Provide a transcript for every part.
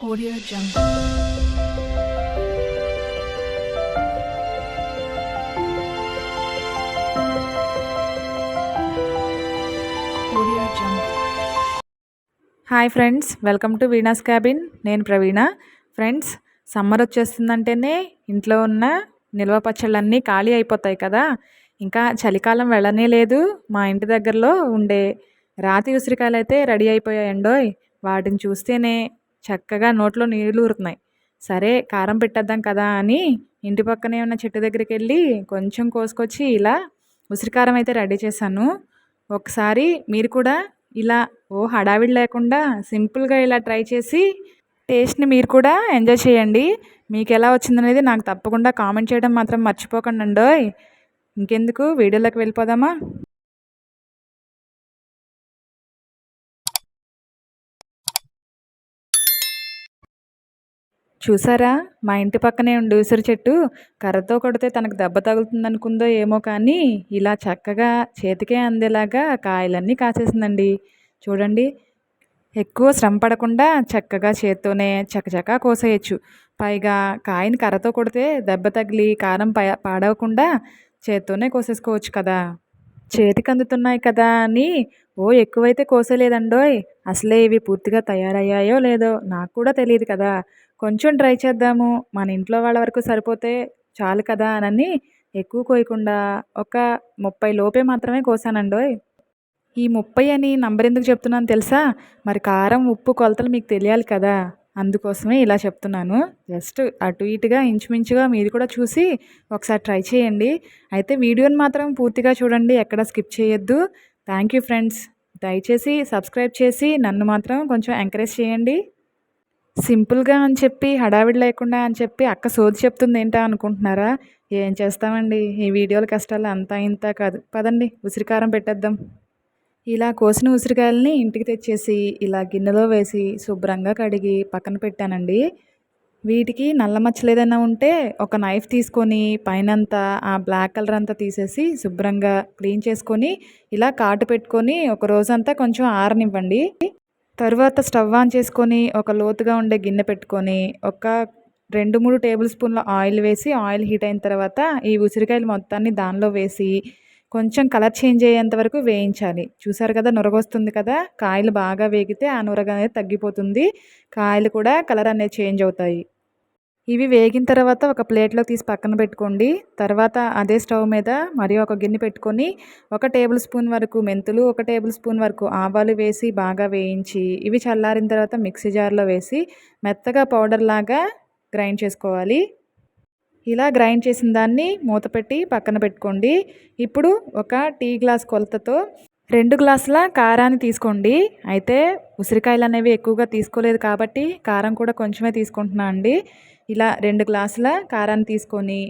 Audio Jungle. Audio Jungle. Hi friends welcome to Veena's cabin నేను Praveena. Friends summer వచ్చేస్తుందంటేనే ఇంట్లో ఉన్న నిల్వ పచ్చళ్ళన్నీ ఖాళీ అయిపోతాయి కదా. ఇంకా చలికాలం వెళ్ళనే లేదు. మా ఇంటి దగ్గరలో ఉండే రాతి ఉసిరికాయలు అయితే రెడీ అయిపోయాయండోయ్. వాటిని చూస్తేనే చక్కగా నోట్లో నీళ్ళు ఊరుతున్నాయి. సరే కారం పెట్టేద్దాం కదా అని ఇంటి పక్కనే ఉన్న చెట్టు దగ్గరికి వెళ్ళి కొంచెం కోసుకొచ్చి ఇలా ఉసిరికారం అయితే రెడీ చేశాను. ఒకసారి మీరు కూడా ఇలా ఓ హడావిడి లేకుండా సింపుల్గా ఇలా ట్రై చేసి టేస్ట్ని మీరు కూడా ఎంజాయ్ చేయండి. మీకు ఎలా వచ్చిందనేది నాకు తప్పకుండా కామెంట్ చేయడం మాత్రం మర్చిపోకండి ఇంకెందుకు? వీడియోలోకి వెళ్ళిపోదామా? చూసారా? మా ఇంటి పక్కనే ఉండే ఉసిరి చెట్టు కర్రతో కొడితే తనకు దెబ్బ తగులుతుంది అనుకుందో ఏమో కానీ ఇలా చక్కగా చేతికే అందేలాగా కాయలన్నీ కాసేసిందండి. చూడండి ఎక్కువ శ్రమ పడకుండా చక్కగా చేత్తోనే చకచకా కోసేయచ్చు. పైగా కాయని కర్రతో కొడితే దెబ్బ తగిలి కారం పాడవకుండా చేత్తోనే కోసేసుకోవచ్చు కదా. చేతికి అందుతున్నాయి కదా అని. ఓ ఎక్కువైతే కోసేలేదండోయ్. అసలే ఇవి పూర్తిగా తయారయ్యాయో లేదో నాకు కూడా తెలియదు కదా. కొంచెం ట్రై చేద్దాము. మన ఇంట్లో వాళ్ళ వరకు సరిపోతే చాలు కదా అని ఎక్కువ కోయకుండా ఒక ముప్పై లోపే మాత్రమే కోసానండోయ్. ఈ ముప్పై అని నంబర్ ఎందుకు చెప్తున్నాను తెలుసా? మరి కారం ఉప్పు కొలతలు మీకు తెలియాలి కదా. అందుకోసమే ఇలా చెప్తున్నాను. జస్ట్ అటు ఇటుగా ఇంచుమించుగా మీరు కూడా చూసి ఒకసారి ట్రై చేయండి. అయితే వీడియోని మాత్రం పూర్తిగా చూడండి ఎక్కడ స్కిప్ చేయొద్దు. Thank you friends. దయచేసి సబ్స్క్రైబ్ చేసి నన్ను మాత్రం కొంచెం ఎంకరేజ్ చేయండి. సింపుల్గా అని చెప్పి హడావిడి లేకుండా అని చెప్పి అక్క సోది చెప్తుంది ఏంటా అనుకుంటున్నారా? ఏం చేస్తామండి? ఈ వీడియోల కష్టాలు అంతా ఇంత కాదు. పదండి ఉసిరికారం పెట్టేద్దాం. ఇలా కోసిన ఉసిరికాయలని ఇంటికి తెచ్చేసి ఇలా గిన్నెలో వేసి శుభ్రంగా కడిగి పక్కన పెట్టానండి. వీటికి నల్ల మచ్చలు ఏదైనా ఉంటే ఒక నైఫ్ తీసుకొని పైనంతా ఆ బ్లాక్ కలర్ అంతా తీసేసి శుభ్రంగా క్లీన్ చేసుకొని ఇలా కాటు పెట్టుకొని ఒక రోజంతా కొంచెం ఆరనివ్వండి. తర్వాత స్టవ్ ఆన్ చేసుకొని ఒక లోతుగా ఉండే గిన్నె పెట్టుకొని ఒక రెండు మూడు టేబుల్ స్పూన్ల ఆయిల్ వేసి ఆయిల్ హీట్ అయిన తర్వాత ఈ ఉసిరికాయలు మొత్తాన్ని దానిలో వేసి కొంచెం కలర్ చేంజ్ అయ్యేంత వరకు వేయించాలి. చూసారు కదా నురగొస్తుంది కదా కాయలు బాగా వేగితే ఆ నురగ అనేది తగ్గిపోతుంది. కాయలు కూడా కలర్ అనేది చేంజ్ అవుతాయి. ఇవి వేగిన తర్వాత ఒక ప్లేట్లో తీసి పక్కన పెట్టుకోండి. తర్వాత అదే స్టవ్ మీద మరి ఒక గిన్నె పెట్టుకొని ఒక టేబుల్ స్పూన్ వరకు మెంతులు ఒక టేబుల్ స్పూన్ వరకు ఆవాలు వేసి బాగా వేయించి ఇవి చల్లారిన తర్వాత మిక్సీ జార్లో వేసి మెత్తగా పౌడర్ లాగా గ్రైండ్ చేసుకోవాలి. ఇలా గ్రైండ్ చేసిన దాన్ని మూత పెట్టి పక్కన పెట్టుకోండి. ఇప్పుడు ఒక టీ గ్లాస్ కొలతతో రెండు గ్లాసుల కారాన్ని తీసుకోండి. అయితే ఉసిరికాయలు అనేవి ఎక్కువగా తీసుకోలేదు కాబట్టి కారం కూడా కొంచెమే తీసుకుంటున్నా అండి. ఇలా రెండు గ్లాసుల కారాన్ని తీసుకొని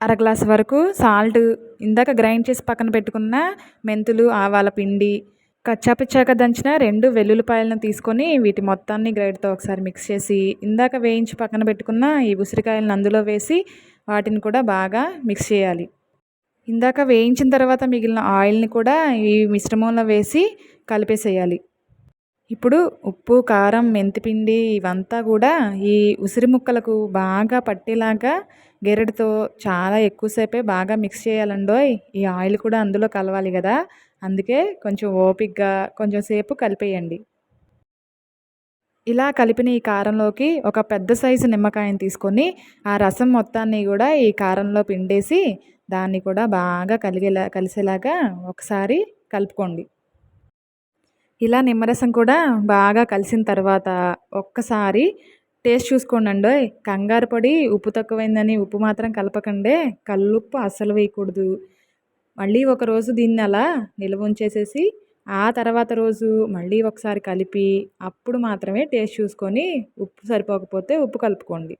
అర గ్లాస్ వరకు సాల్ట్ ఇందాక గ్రైండ్ చేసి పక్కన పెట్టుకున్న మెంతులు ఆవాల పిండి కచ్చాపిచ్చాక దంచిన రెండు వెల్లుల్లిపాయలను తీసుకొని వీటి మొత్తాన్ని గ్రైడ్తో ఒకసారి మిక్స్ చేసి ఇందాక వేయించి పక్కన పెట్టుకున్న ఈ ఉసిరికాయలను అందులో వేసి వాటిని కూడా బాగా మిక్స్ చేయాలి. ఇందాక వేయించిన తర్వాత మిగిలిన ఆయిల్ని కూడా ఈ మిశ్రమంలో వేసి కలిపేసేయాలి. ఇప్పుడు ఉప్పు కారం మెంతిపిండి ఇవంతా కూడా ఈ ఉసిరి ముక్కలకు బాగా పట్టేలాగా గెరటితో చాలా ఎక్కువసేపే బాగా మిక్స్ చేయాలండోయ్. ఈ ఆయిల్ కూడా అందులో కలవాలి కదా. అందుకే కొంచెం ఓపిక్గా కొంచెం సేపు కలిపేయండి. ఇలా కలిపిన ఈ కారంలోకి ఒక పెద్ద సైజు నిమ్మకాయని తీసుకొని ఆ రసం మొత్తాన్ని కూడా ఈ కారంలో పిండేసి దాన్ని కూడా బాగా కలిగేలా కలిసేలాగా ఒకసారి కలుపుకోండి. ఇలా నిమ్మరసం కూడా బాగా కలిసిన తర్వాత ఒక్కసారి టేస్ట్ చూసుకోండి అండి కంగారు పడి ఉప్పు తక్కువైందని ఉప్పు మాత్రం కలపకండే కల్లుప్పు అస్సలు వేయకూడదు. మళ్ళీ ఒకరోజు దీన్ని అలా నిల్వ ఉంచేసేసి ఆ తర్వాత రోజు మళ్ళీ ఒకసారి కలిపి అప్పుడు మాత్రమే టేస్ట్ చూసుకొని ఉప్పు సరిపోకపోతే ఉప్పు కలుపుకోండి.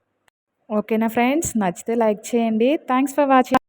ఓకేనా ఫ్రెండ్స్? నచ్చితే లైక్ చేయండి. Thanks for watching.